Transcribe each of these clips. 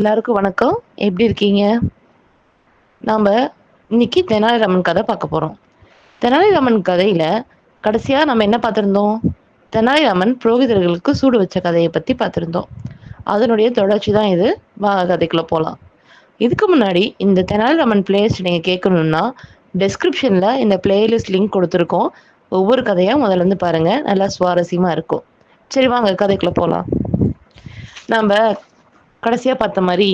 எல்லாருக்கும் வணக்கம். எப்படி இருக்கீங்க? நாம இன்னைக்கு தெனாலிராமன் கதை பார்க்க போகிறோம் தெனாலிராமன் கதையில கடைசியா நம்ம என்ன பார்த்துருந்தோம்? தெனாலிராமன் புரோகிதர்களுக்கு சூடு வச்ச கதையை பத்தி பார்த்துருந்தோம். அதனுடைய தொடர்ச்சி தான் இது. வாங்க கதைக்குள்ள போகலாம் இதுக்கு முன்னாடி இந்த தெனாலிராமன் பிளேலிஸ்ட் நீங்க கேட்கணும்னா டெஸ்கிரிப்ஷன்ல இந்த பிளேலிஸ்ட் லிங்க் கொடுத்துருக்கோம். ஒவ்வொரு கதையும் முதல்ல இருந்து பாருங்க. நல்லா சுவாரஸ்யமா இருக்கும். சரி வாங்க கதைக்குள்ள போகலாம் நம்ம கடைசியா பார்த்த மாதிரி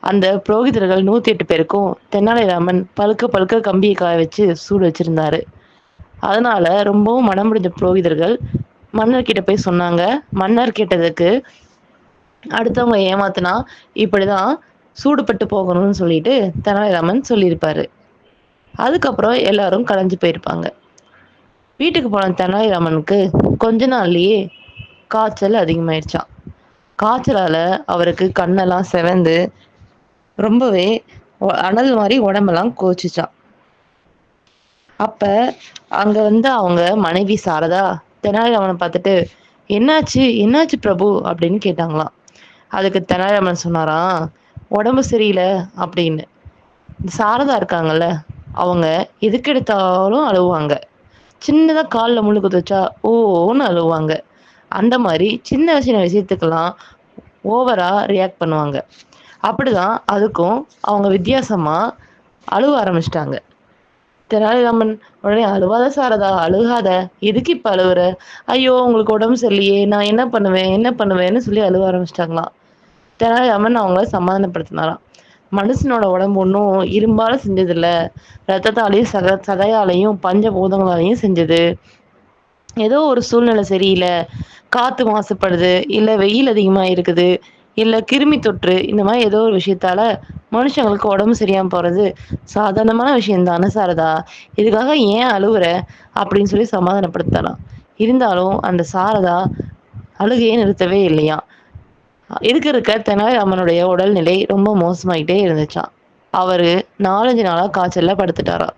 அந்த புரோகிதர்கள் நூத்தி எட்டு பேருக்கும் தெனாலிராமன் பழுக்க பழுக்க கம்பியை காய வச்சு சூடு வச்சிருந்தாரு. அதனால ரொம்பவும் மனம் முடிஞ்ச புரோகிதர்கள் மன்னர் கிட்ட போய் சொன்னாங்க. மன்னர் கேட்டதுக்கு அடுத்தவங்க ஏமாத்தினா இப்படிதான் சூடுபட்டு போகணும்னு சொல்லிட்டு தெனாலிராமன் சொல்லியிருப்பாரு. அதுக்கப்புறம் எல்லாரும் கலைஞ்சு போயிருப்பாங்க. வீட்டுக்கு போன தெனாலிராமனுக்கு கொஞ்ச நாள்லயே காய்ச்சல் அதிகமாயிருச்சா காய்ச்சலால அவருக்கு கண்ணெல்லாம் செவந்து ரொம்பவே அனல் மாதிரி உடம்பெல்லாம் கோச்சிச்சான். அப்ப அங்க வந்து அவங்க மனைவி சாரதா தெனாலிராமனை பார்த்துட்டு என்னாச்சு? என்னாச்சு பிரபு? அப்படின்னு கேட்டாங்களாம். அதுக்கு தெனாலிராமன் சொன்னாராம் உடம்பு சரியில்லை அப்படின்னு. சாரதா இருக்காங்கல்ல அவங்க எதுக்கு எடுத்தாலும் அழுவாங்க. சின்னதா காலில் முழு குதிச்சா ஓன்னு அழுவாங்க. அந்த மாதிரி சின்ன சின்ன விஷயத்துக்கெல்லாம் ஓவரா ரியாக்ட் பண்ணுவாங்க. அப்படிதான் அதுக்கும் அவங்க வித்தியாசமா அழுவ ஆரம்பிச்சிட்டாங்க. தெனாலிராமன் உடனே அழுவாத சாரதா அழுகாத. எதுக்கு இப்ப அழுவுற? ஐயோ உங்களுக்கு உடம்பு சரியில்லையே. நான் என்ன பண்ணுவேன்? என்ன பண்ணுவேன்னு சொல்லி அழுவ ஆரம்பிச்சிட்டாங்களாம். தெனாலிராமன் அவங்கள சமாதானப்படுத்தினாராம். மனுஷனோட உடம்பு ஒன்றும் இரும்பால செஞ்சது ரத்தத்தாலையும் ரத்தத்தாலையு சத சதையாலையும் பஞ்ச பூதங்களாலையும் செஞ்சது. ஏதோ ஒரு சூழ்நிலை சரியில்ல. காற்று மாசுபடுது இல்லை வெயில் அதிகமாக இருக்குது இல்லை கிருமி தொற்று இந்த மாதிரி ஏதோ ஒரு விஷயத்தால மனுஷங்களுக்கு உடம்பு சரியாம போறது சாதாரணமான விஷயந்தான சாரதா? இதுக்காக ஏன் அழுகுற அப்படின்னு சொல்லி சமாதானப்படுத்தலாம். இருந்தாலும் அந்த சாரதா அழுகையே நிறுத்தவே இல்லையா? இருக்க இருக்க தெனாலிராமனுடைய உடல்நிலை ரொம்ப மோசமாயிட்டே இருந்துச்சான் அவரு நாலஞ்சு நாளா காய்ச்சல்ல படுத்துட்டாரா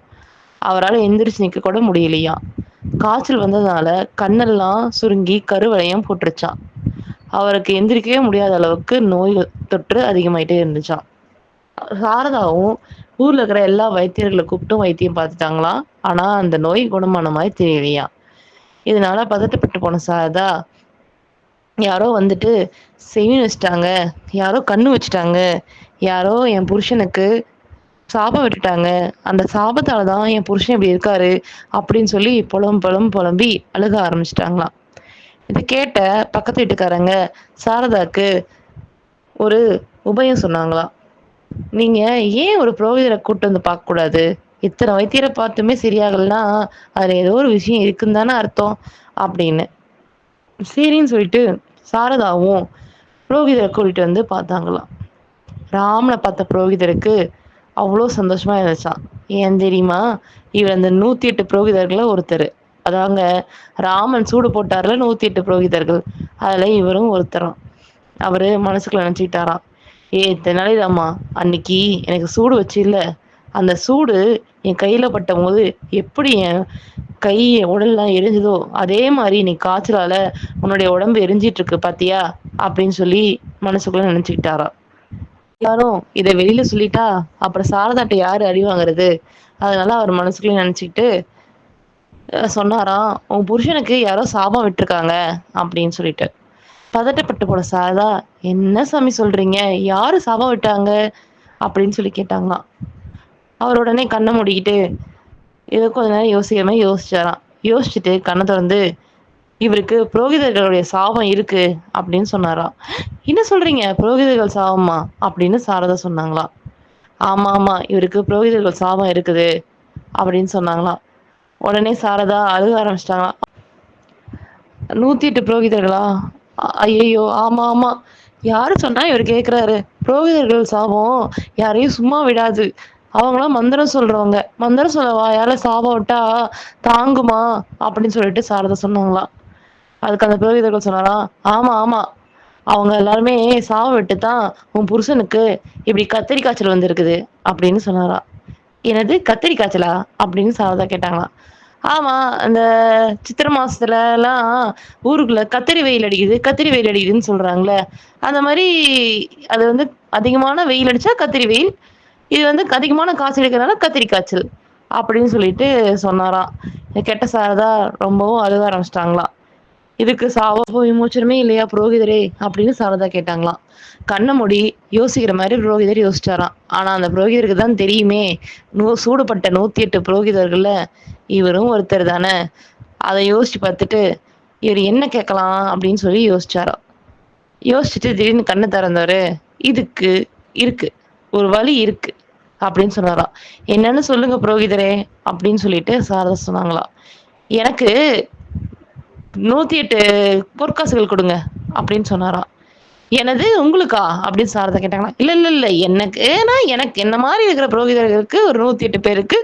அவரால் எந்திரிச்சு நிற்க கூட முடியலையா காய்ச்சல் வந்ததுனால கண்ணெல்லாம் சுருங்கி கருவளையம் போட்டுருச்சான் அவருக்கு எந்திரிக்கவே முடியாத அளவுக்கு நோய் தொற்று அதிகமாயிட்டே இருந்துச்சான் சாரதாவும் ஊர்ல இருக்கிற எல்லா வைத்தியர்களை கூப்பிட்டும் வைத்தியம் பார்த்துட்டாங்களாம். ஆனா அந்த நோய் குணமான மாதிரி தெரியலையா? இதனால பதட்டப்பட்டு போன சாரதா யாரோ வந்துட்டு செவின்னு வச்சுட்டாங்க யாரோ கண்ணு வச்சுட்டாங்க. யாரோ என் புருஷனுக்கு சாபம் விட்டுட்டாங்க. அந்த சாபத்தால் தான் என் புருஷன் இப்படி இருக்காரு அப்படின்னு சொல்லி புலம் புலம் புலம்பி அழுக ஆரம்பிச்சிட்டாங்களாம். இதை கேட்ட பக்கத்து வீட்டுக்காரங்க சாரதாக்கு ஒரு உபயம் சொன்னாங்களா நீங்க ஏன் ஒரு புரோகிதரை கூட்டு வந்து பார்க்க கூடாது இத்தனை வைத்தியரை பார்த்துமே சரியாகலன்னா அதுல ஏதோ ஒரு விஷயம் இருக்குன்னு தானே அர்த்தம் அப்படின்னு. சரின்னு சொல்லிட்டு சாரதாவும் புரோகிதரை கூட்டிட்டு வந்து பார்த்தாங்களாம். ராமனை பார்த்த புரோகிதருக்கு அவ்வளோ சந்தோஷமா இருந்துச்சான் ஏன் தெரியுமா? இவர் அந்த நூத்தி எட்டு புரோகிதர்களில் ஒருத்தர் அதாங்க ராமன் சூடு போட்டார்ல நூத்தி எட்டு புரோகிதர்கள். அதுல இவரும் ஒருத்தரும். அவரு மனசுக்குள்ள நெனச்சுக்கிட்டாரா ஏ தெனாலிராமா அன்னைக்கு எனக்கு சூடு வச்சில்ல அந்த சூடு என் கையில பட்ட போது எப்படி என் கை உடல்லாம் எரிஞ்சுதோ அதே மாதிரி நீ காய்ச்சலால உன்னுடைய உடம்பு எரிஞ்சிட்டு இருக்கு பாத்தியா? அப்படின்னு சொல்லி மனசுக்குள்ள நினச்சிக்கிட்டாரா எல்லாரும் இதை வெளியில சொல்லிட்டா அப்புறம் சாரதாட்ட யாரு அடிவாங்கறது அதனால அவர் மனசுக்குள்ள நினைச்சுக்கிட்டு சொன்னாராம் உன் புருஷனுக்கு யாரோ சாபம் விட்டுருக்காங்க அப்படின்னு சொல்லிட்டு. பதட்டப்பட்டு போன சாரதா என்ன சாமி சொல்றீங்க? யாரு சாபம் விட்டாங்க? அப்படின்னு சொல்லி கேட்டாங்களாம். அவர் உடனே கண்ணை மூடிக்கிட்டு இத கொஞ்ச நேரம் யோசிக்காம யோசிச்சாராம். யோசிச்சுட்டு கண்ணை திறந்து இவருக்கு புரோகிதர்களுடைய சாபம் இருக்கு அப்படின்னு சொன்னாரா. என்ன சொல்றீங்க? புரோகிதர்கள் சாபமா? அப்படின்னு சாரதா சொன்னாங்களா. ஆமா ஆமா இவருக்கு புரோகிதர்கள் சாபம் இருக்குது அப்படின்னு சொன்னாங்களா. உடனே சாரதா அழுக ஆரம்பிச்சிட்டாங்களா. நூத்தி எட்டு புரோகிதர்களா ஐயோ ஆமா ஆமா. யாரு சொன்னா இவர் கேக்குறாரு. புரோகிதர்கள் சாபம் யாரையும் சும்மா விடாது. அவங்களாம் மந்திரம் சொல்றவங்க. மந்திரம் சொல்ல வாயால சாபம் விட்டா தாங்குமா? அப்படின்னு சொல்லிட்டு சாரதா சொன்னாங்களா. அதுக்கு அந்த புரோகிதர்கள் சொன்னாரா ஆமா ஆமா. அவங்க எல்லாருமே சாபம் விட்டு தான் உன் புருஷனுக்கு இப்படி கத்திரி காய்ச்சல் வந்திருக்குது அப்படின்னு சொன்னாரா. எனது கத்திரி காய்ச்சலா? அப்படின்னு சாரதா கேட்டாங்களாம் ஆமா அந்த சித்திர மாசத்துலல்லா ஊருக்குள்ள கத்திரி வெயில் அடிக்குது கத்திரி வெயில் அடிக்குதுன்னு சொல்றாங்களே. அந்த மாதிரி அது வந்து அதிகமான வெயில் அடிச்சா கத்திரி வெயில் இது வந்து அதிகமான காய்ச்சல் அடிக்கிறதுனால கத்திரி காய்ச்சல் அப்படின்னு சொல்லிட்டு சொன்னாராம் கெட்ட சாரதா ரொம்பவும் அழுக ஆரம்பிச்சிட்டாங்களாம் இதுக்கு சாவோ விமோச்சனமே இல்லையா புரோகிதரே? அப்படின்னு சாரதா கேட்டாங்களா கண்ணமூடி யோசிக்கிற மாதிரி புரோகிதர் யோசிச்சாராம். ஆனா அந்த புரோகிதருக்கு தான் தெரியுமே. நூ சூடுபட்ட நூத்தி எட்டு புரோகிதர்கள்ல இவரும் ஒருத்தர் தான. அதை யோசிச்சு பார்த்துட்டு இவர் என்ன கேட்கலாம் அப்படின்னு சொல்லி யோசிச்சாரா யோசிச்சுட்டு திடீர்னு கண்ணு திறந்தவர் இதுக்கு இருக்கு. ஒரு வழி இருக்கு. அப்படின்னு சொன்னாரா என்னன்னு சொல்லுங்க புரோகிதரே. அப்படின்னு சொல்லிட்டு சாரதா சொன்னாங்களாம். எனக்கு நூத்தி எட்டு பொற்காசுகள் கொடுங்க அப்படின்னு சொன்னாரா எனது உங்களுக்கா? அப்படின்னு சாரதா கேட்டாங்களா இல்ல இல்ல இல்ல எனக்குனா எனக்கு என்ன மாதிரி இருக்கிற புரோகிதர்களுக்கு ஒரு நூத்தி எட்டு பேருக்கு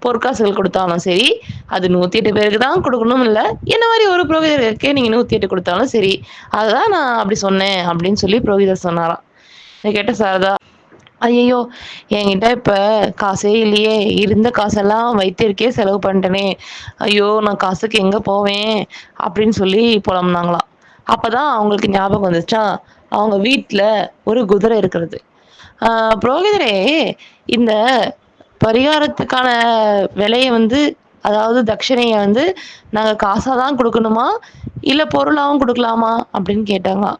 பொற்காசுகள் கொடுத்தாலும் சரி அது நூத்தி எட்டு பேருக்கு தான் கொடுக்கணும் இல்ல என்ன மாதிரி ஒரு புரோகிதர்களுக்கே நீங்க நூத்தி எட்டு கொடுத்தாலும் சரி அதுதான் நான் அப்படி சொன்னேன் அப்படின்னு சொல்லி புரோகிதர் சொன்னாராம். கேட்ட சாரதா ஐயையோ என்கிட்ட இப்ப காசே இல்லையே. இருந்த காசெல்லாம் வைத்தியருக்கே செலவு பண்ணிட்டேனே. ஐயோ நான் காசுக்கு எங்க போவேன்? அப்படின்னு சொல்லி போலமுனாங்களாம் அப்போ தான் அவங்களுக்கு ஞாபகம் வந்துச்சா? அவங்க வீட்டில் ஒரு குதிரை இருக்கிறது. ஆ புரோகிதரே இந்த பரிகாரத்துக்கான விலையை வந்து அதாவது தட்சணைய வந்து நாங்க தான் கொடுக்கணுமா? இல்ல பொருளாகவும் கொடுக்கலாமா? அப்படின்னு கேட்டாங்களா.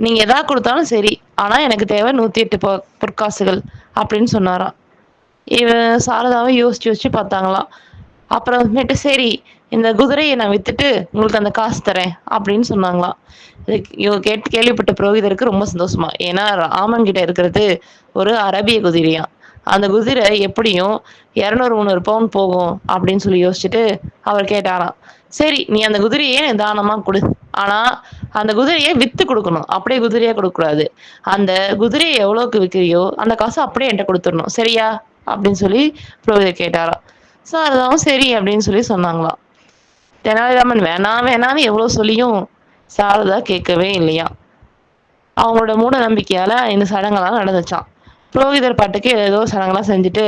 நீங்க எதா கொடுத்தாலும் சரி. ஆனா எனக்கு தேவை நூத்தி எட்டு பொ பொற்காசுகள் அப்படின்னு சொன்னாராம். இவன் சாரதாவை யோசிச்சு யோசிச்சு பாத்தாங்களா அப்புறமேட்டு சரி இந்த குதிரையை நான் வித்துட்டு உங்களுக்கு அந்த காசு தரேன் அப்படின்னு சொன்னாங்களாம். இது கேட்டு கேள்விப்பட்ட புரோகிதருக்கு ரொம்ப சந்தோஷமா. ஏன்னா ராமன் கிட்ட இருக்கிறது ஒரு அரபிய குதிரையா அந்த குதிரை எப்படியும் இரநூறு முந்நூறு பவுன் போகும் அப்படின்னு சொல்லி யோசிச்சுட்டு அவர் கேட்டாராம். சரி நீ அந்த குதிரையே தானமா கொடு. ஆனா அந்த குதிரையை வித்து கொடுக்கணும். அப்படியே குதிரையா கொடுக்க கூடாது அந்த குதிரையை எவ்வளவுக்கு விற்கிறியோ அந்த காசு அப்படியே என்கிட்ட கொடுத்துடணும். சரியா? அப்படின்னு சொல்லி புரோகிதர் கேட்டாரா அதுதான் சரி அப்படின்னு சொல்லி சொன்னாங்களாம். தெனாலிராமன் வேணா வேணான்னு எவ்வளோ சொல்லியும் சாரதா கேட்கவே இல்லையா அவங்களோட மூட நம்பிக்கையால இந்த சடங்கெல்லாம் நடந்துச்சான் புரோகிதர் பாட்டுக்கு ஏதோ சடங்கெல்லாம் செஞ்சுட்டு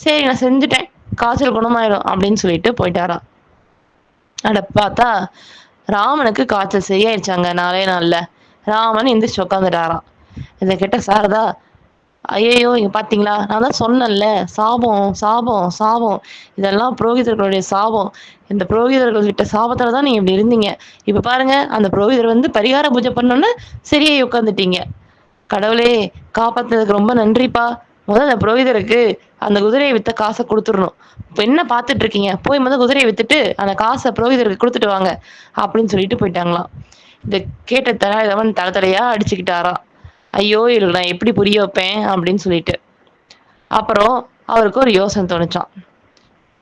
சரி நான் செஞ்சுட்டேன். காய்ச்சல் குணமாயிடும் அப்படின்னு சொல்லிட்டு போயிட்டாரா அட பார்த்தா ராமனுக்கு காய்ச்சல் சரியாயிடுச்சாங்க நாளே நாள்ல. ராமன் எந்திரிச்சு உட்காந்துட்டாராம் இதை கேட்ட சாரதா ஐய்யய்யோ இங்க பாத்தீங்களா? நான் தான் சொன்னேன்ல சாபம் சாபம் சாபம். இதெல்லாம் புரோகிதர்களுடைய சாபம். இந்த புரோகிதர்கள் கிட்ட சாபத்துல தான் நீங்க இப்படி இருந்தீங்க. இப்ப பாருங்க அந்த புரோகிதர் வந்து பரிகார பூஜை பண்ணோன்னு சரியாயி உட்காந்துட்டீங்க கடவுளே காப்பாத்துறதுக்கு ரொம்ப நன்றிப்பா. முதல்ல அந்த புரோகிதருக்கு அந்த குதிரையை வித்த காசை கொடுத்துடணும். இப்போ என்ன பார்த்துட்டு இருக்கீங்க? போய் மொத குதிரையை வித்துட்டு அந்த காசை புரோகிதருக்கு கொடுத்துட்டு வாங்க அப்படின்னு சொல்லிட்டு போயிட்டாங்களாம். இதை கேட்ட தலைவன் தலை தலையா அடிச்சுக்கிட்டாரா ஐயோ இல்லை நான் எப்படி புரிய வைப்பேன் அப்படின்னு சொல்லிட்டு. அப்புறம் அவருக்கு ஒரு யோசனை தோணுச்சான்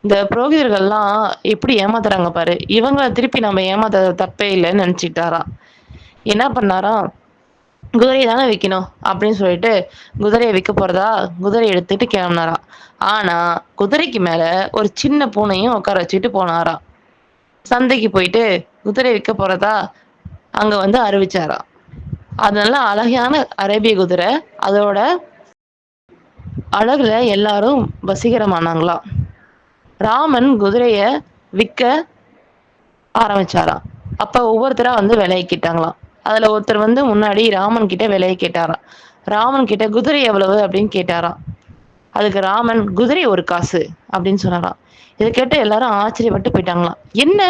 இந்த புரோகிதர்கள்லாம் எப்படி ஏமாத்துறாங்க பாரு. இவங்களை திருப்பி நம்ம ஏமாத்த தப்பே இல்லைன்னு நினச்சிக்கிட்டாரா என்ன பண்ணாரா குதிரையை தானே விற்கணும் அப்படின்னு சொல்லிட்டு குதிரையை விற்க போறதா? குதிரையை எடுத்துட்டு கிளம்புனாரா. ஆனா குதிரைக்கு மேல ஒரு சின்ன பூனையும் உட்கார வச்சுட்டு போனாரா. சந்தைக்கு போயிட்டு குதிரை விற்க போறதா அங்க வந்து அறிவிச்சாரா. அது நல்ல அழகான அரேபிய குதிரை. அதோட அழகுல எல்லாரும் வசீகரமானாங்களா. ராமன் குதிரைய விற்க ஆரம்பிச்சாரா. அப்ப ஒவ்வொருத்தரா வந்து வெலைய அதுல ஒருத்தர் வந்து முன்னாடி ராமன் கிட்ட விலையை கேட்டாராம். ராமன் கிட்ட குதிரை எவ்வளவு அப்படின்னு கேட்டாரா அதுக்கு ராமன் குதிரை ஒரு காசு அப்படின்னு சொன்னாராம். இதை கேட்டு எல்லாரும் ஆச்சரியப்பட்டு போயிட்டாங்களா என்ன?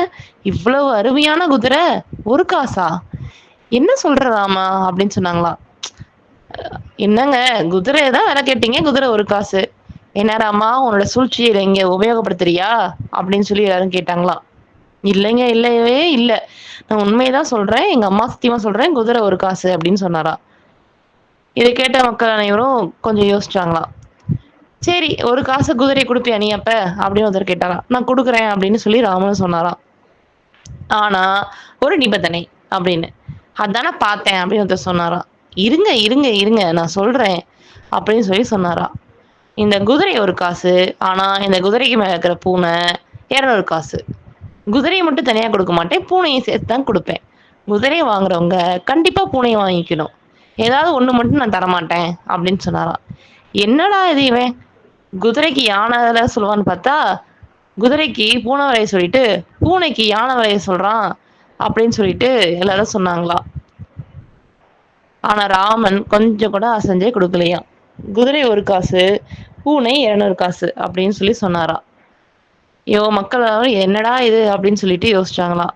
இவ்வளவு அருமையான குதிரை? ஒரு காசா? என்ன சொல்ற ராமா? அப்படின்னு சொன்னாங்களா என்னங்க? குதிரை தான் வேலை கேட்டீங்க? குதிரை ஒரு காசு. என்ன ராமா உன்னோட சூழ்ச்சியை இங்க உபயோகப்படுத்துறியா? அப்படின்னு சொல்லி எல்லாரும் கேட்டாங்களாம். இல்லைங்க இல்லவே இல்லை. நான் உண்மையதா சொல்றேன். எங்க அம்மா சத்தியமா சொல்றேன். குதிரை ஒரு காசு அப்படின்னு சொன்னாரா. இதை கேட்ட மக்கள் அனைவரும் கொஞ்சம் யோசிச்சாங்களாம் சரி ஒரு காசு குதிரையை கொடுப்பியா நீ அப்ப? அப்படின்னு ஒருத்தர் கேட்டாரா. நான் கொடுக்குறேன் அப்படின்னு சொல்லி ராமன் சொன்னாரா. ஆனா ஒரு நிபந்தனை அப்படின்னு. அதான பார்த்தேன் அப்படின்னு ஒருத்தர் சொன்னாரா. இருங்க இருங்க இருங்க நான் சொல்றேன் அப்படின்னு சொல்லி சொன்னாரா. இந்த குதிரை ஒரு காசு ஆனா இந்த குதிரைக்கு மேல இருக்கிற பூனை இரநூறு காசு. குதிரையை மட்டும் தனியாக கொடுக்க மாட்டேன். பூனையை சேர்த்து தான் கொடுப்பேன். குதிரையை வாங்குறவங்க கண்டிப்பாக பூனையை வாங்கிக்கணும். ஏதாவது ஒன்று மட்டும் நான் தரமாட்டேன் அப்படின்னு சொன்னாராம். என்னடா இது இவன்? குதிரைக்கு யானை வெல சொல்லுவான்னு பார்த்தா குதிரைக்கு பூனை வரைய சொல்லிட்டு பூனைக்கு யானை வரைய சொல்கிறான் அப்படின்னு சொல்லிட்டு எல்லாரும் சொன்னாங்களா ஆனால் ராமன் கொஞ்சம் கூட அசைஞ்சே கொடுக்கலையாம். குதிரை ஒரு காசு பூனை இரநூறு காசு அப்படின்னு சொல்லி சொன்னாராம். யோ மக்கள் என்னடா இது? அப்படின்னு சொல்லிட்டு யோசிச்சாங்களாம்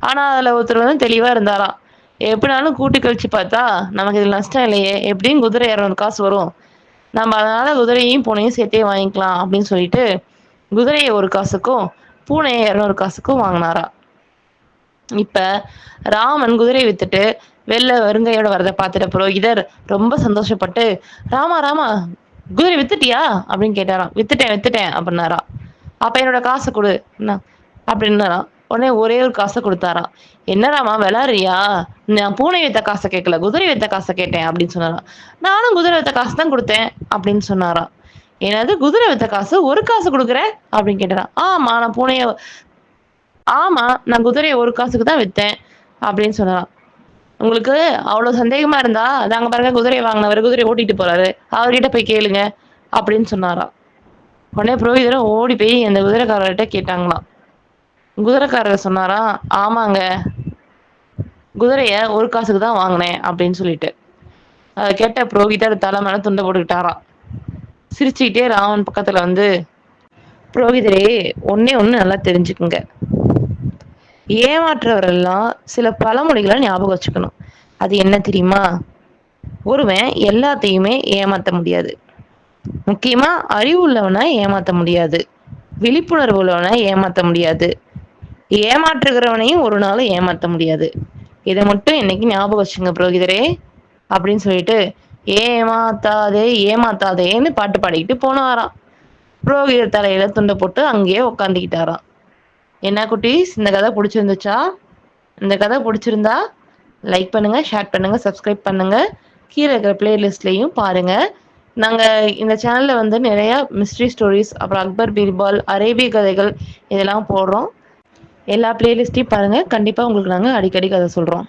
ஆனா அதுல ஒருத்தர் வந்து தெளிவா இருந்தாராம் எப்படினாலும் கூட்டி கழிச்சு பார்த்தா நமக்கு இதுல நஷ்டம் இல்லையே. எப்படியும் குதிரை இரநூறு காசு வரும். நம்ம அதனால குதிரையும் பூனையும் சேர்த்தே வாங்கிக்கலாம் அப்படின்னு சொல்லிட்டு குதிரையை ஒரு காசுக்கும் பூனையை இரநூறு காசுக்கும் வாங்கினாரா. இப்ப ராமன் குதிரையை வித்துட்டு வெளில வருங்கையோட வரதை பார்த்துட்ட புரோகிதர் ரொம்ப சந்தோஷப்பட்டு ராமா ராமா குதிரை வித்துட்டியா? அப்படின்னு கேட்டாராம். வித்துட்டேன் வித்துட்டேன் அப்படின்னாரா. அப்ப என்னோட காசை கொடு. என்ன? அப்படின்னாராம் உடனே ஒரே ஒரு காசை கொடுத்தாராம் என்னடாமா விளாடுறியா நான் பூனை வைத்த காசை கேட்கல குதிரை வைத்த காசை கேட்டேன் அப்படின்னு சொன்னாராம் நானும் குதிரை வைத்த காசு தான் கொடுத்தேன் அப்படின்னு சொன்னாராம் என்னது குதிரை வைத்த காசு? ஒரு காசு கொடுக்குறேன்? அப்படின்னு கேட்டாராம் ஆமா நான் பூனைய ஆமா நான் குதிரையை ஒரு காசுக்கு தான் வித்தேன் அப்படின்னு சொன்னாராம் உங்களுக்கு அவ்வளவு சந்தேகமா இருந்தா அதாங்க பாருங்க குதிரையை வாங்கினவர் குதிரையை ஓட்டிட்டு போறாரு. அவர்கிட்ட போய் கேளுங்க அப்படின்னு சொன்னாராம் உடனே புரோகிதரும் ஓடி போய் அந்த குதிரைக்காரர்கிட்ட கேட்டாங்களாம். குதிரைக்காரர் சொன்னாராம் ஆமாங்க குதிரைய ஒரு காசுக்கு தான் வாங்கினேன் அப்படின்னு சொல்லிட்டு. அதை கேட்ட புரோகிதர் தலை மேல துண்டை போட்டுக்கிட்டாராம். சிரிச்சுக்கிட்டே ராவன் பக்கத்துல வந்து புரோகிதரே ஒன்னே ஒண்ணு நல்லா தெரிஞ்சுக்குங்க. ஏமாற்றவரெல்லாம் சில பழமொழிகளை ஞாபகம் வச்சுக்கணும். அது என்ன தெரியுமா? ஒருவன் எல்லாத்தையுமே ஏமாத்த முடியாது. முக்கியமா அறிவு உள்ளவனை ஏமாத்த முடியாது. விழிப்புணர்வு உள்ளவனை ஏமாத்த முடியாது. ஏமாற்றுகிறவனையும் ஒரு நாள் ஏமாத்த முடியாது. இதை மட்டும் இன்னைக்கு ஞாபகம் வச்சுங்க புரோகிதரே அப்படின்னு சொல்லிட்டு ஏமாத்தாதே ஏமாத்தாதேன்னு பாட்டு பாடிக்கிட்டு போனாராம். புரோகிதர் தலையில துண்டை போட்டு அங்கேயே உக்காந்துக்கிட்டாராம். என்ன குட்டீஸ் இந்த கதை பிடிச்சிருந்துச்சா? இந்த கதை பிடிச்சிருந்தா லைக் பண்ணுங்க ஷேர் பண்ணுங்க சப்ஸ்கிரைப் பண்ணுங்க. கீழே இருக்கிற பிளேலிஸ்ட்லையும் பாருங்க. நாங்க இந்த சேனல்ல வந்து நிறைய மிஸ்ட்ரி ஸ்டோரிஸ் அப்புறம் அக்பர் பீர்பால் அரேபிய கதைகள் இதெல்லாம் போடுறோம். எல்லா பிளேலிஸ்டையும் பாருங்க. கண்டிப்பா உங்களுக்கு நாங்க அடிக்கடி கதை சொல்றோம்.